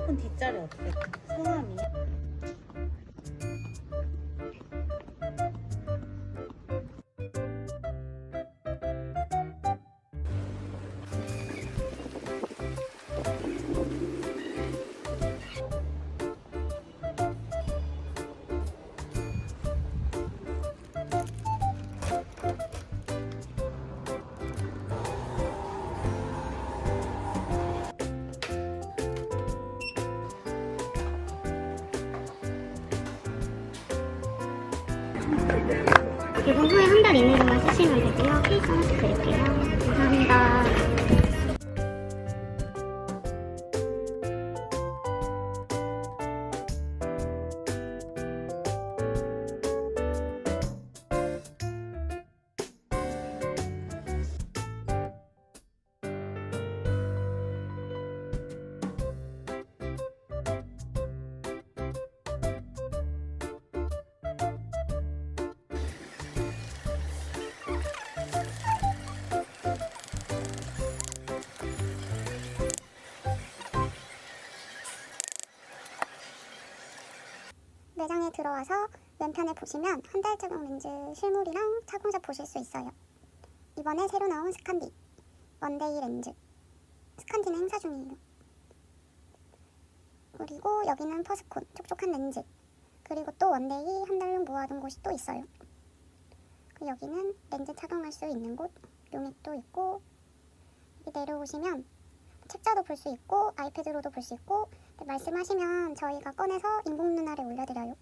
핸드폰 뒷자리 어때? 성함이? 개봉 후에 한 달 있는 동안 쓰시면 되고요. 케이스 하 들어와서 왼편에 보시면 한 달 적용 렌즈 실물이랑 착용자 보실 수 있어요. 이번에 새로 나온 스칸디 원데이 렌즈 스칸디는 행사 중이에요. 그리고 여기는 퍼스콘 촉촉한 렌즈 그리고 또 원데이 한 달로 모아둔 곳이 또 있어요. 그 여기는 렌즈 착용할 수 있는 곳 용액도 있고 내려오시면 책자도 볼 수 있고 아이패드로도 볼 수 있고 네, 말씀하시면 저희가 꺼내서 인공 눈알에 올려드려요.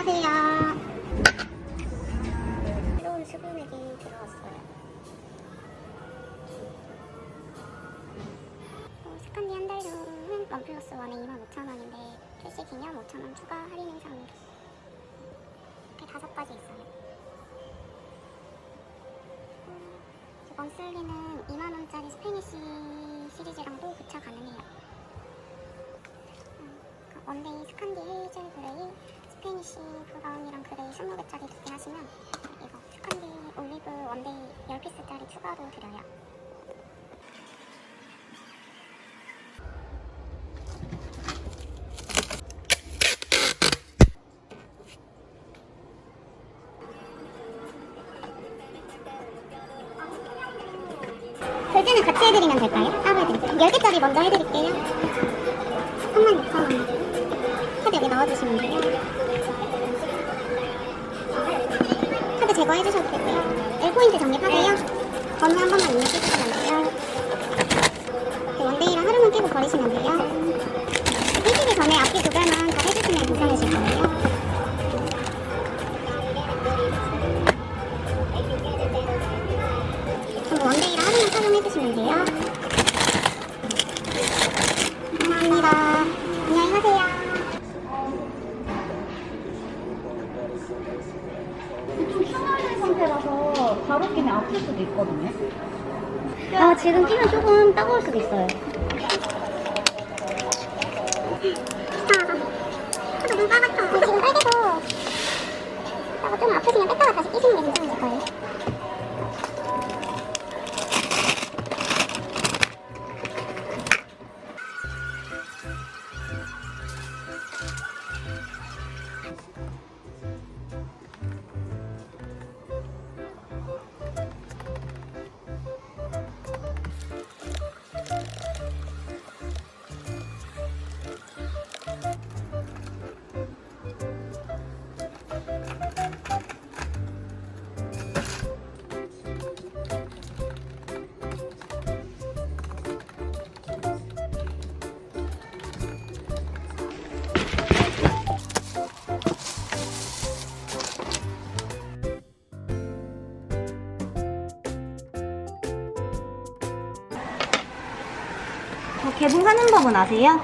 안녕히 가세요. 새로운 수금액이 들어왔어요. 어, 스칸디 한 달료는 원 플러스 원에 25,000원인데 출시 기념 5,000원 추가 할인 행사입니다. 이렇게 다섯 가지 있어요. 음, 먼슬리는 2만원짜리 스페니시 시리즈랑도 교차 가능해요. 음, 그 원데이 스칸디 헤이즐 그레이 스페니시 브라운이랑 그레이 20개짜리 두 개 하시면 이거 스칸디 올리브 원데이 10피스짜리 추가로 드려요. 결제는 같이 해드리면 될까요? 따로 해드릴게요. 10개짜리 먼저 해드릴게요. 36,000원. 카드 여기 넣어주시면 돼요. 제거해 주셔도 되고요. L포인트 적립하세요. 번호 한 번만 입력해주시면 돼요. 그 원데이랑 하루만 끼고 버리시면 돼요. 삐지기 전에 앞뒤 구별만 다 해주시면 괜찮으실 거예요. 수도 있거든요. 아, 지금 끼면 조금 따가울 수도 있어요. 하도 눈 빨갛다. 어, 지금 빨개서 어, 좀 아프시면 뺐다가 다시 끼시는 게 괜찮으실 거예요. 개봉하는 법은 아세요?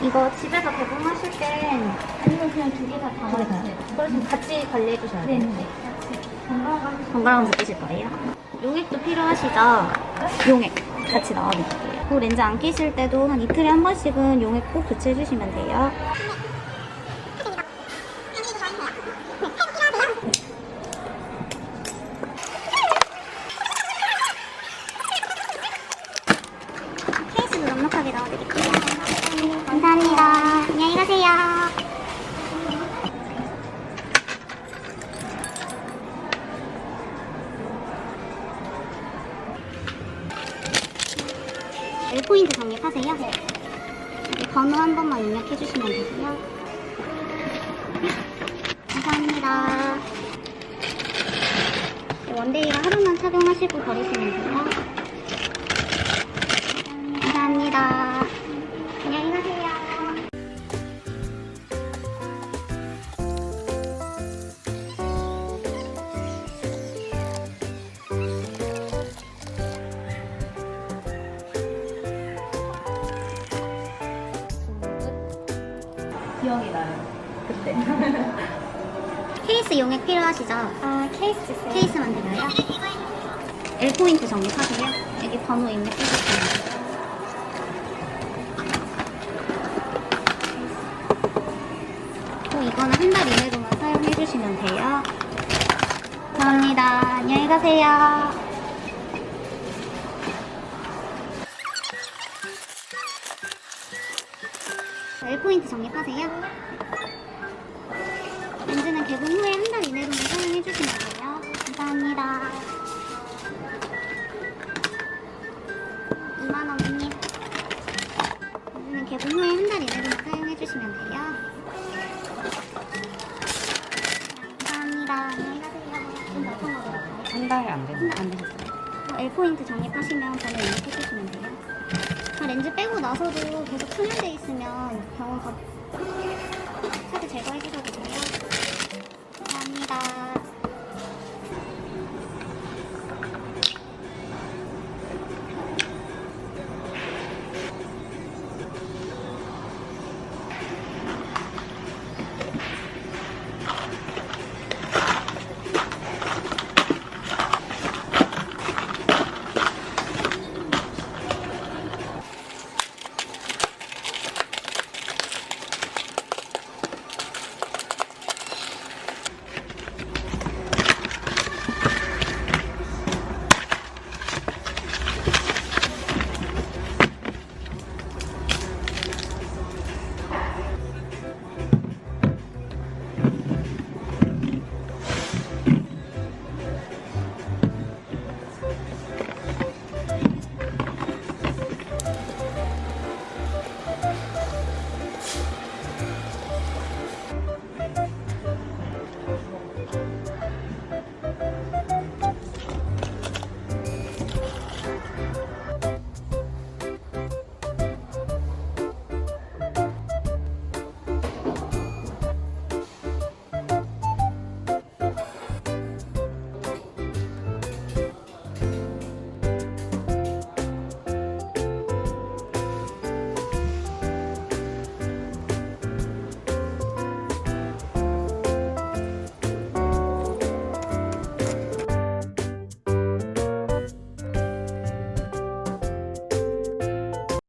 이거 집에서 개봉하실 땐 아니면 그냥 두 개 다 담아주세요. 좀 같이 관리해 주셔야 돼요. 네. 같이 번갈아가면서 끼실 거예요. 용액도 필요하시죠? 용액 같이 넣어드릴게요. 그 렌즈 안 끼실 때도 한 이틀에 한 번씩은 용액 꼭 교체해 주시면 돼요. 케이스도 넉넉하게 넣어드릴게요. 감사합니다. 안녕히 가세요. 네, 1 포인트 적립하세요. 여기 번호 한 번만 입력해 주시면 되고요. 감사합니다. 네, 원데이랑 하루만 착용하시고 버리시면 돼요. 감사합니다. 기억이 나요. 그때. 케이스 용액 필요하시죠? 아 케이스 주세요. 케이스만 드려요. 1포인트 적립하세요. 여기 번호 입력 해 주시면 돼요. 또 이거는 한 달 이내로만 사용해 주시면 돼요. 감사합니다. 안녕히 가세요. 자, 1포인트 적립하세요. 렌즈는 개봉 후에 한 달 이내로만 사용해 주시면 돼요. 감사합니다. 2만원입니다. 렌즈는 개봉 후에 한 달 이내로만 사용해 주시면 돼요. 감사합니다. 안녕히 가세요. 좀 몇번 먹을까요? 한 달 안 됐, 안 되셨어요. 어, L포인트 적립하시면 번호 입력해주시면 돼요. 아, 렌즈 빼고 나서도 계속 충혈돼 있으면 병원 가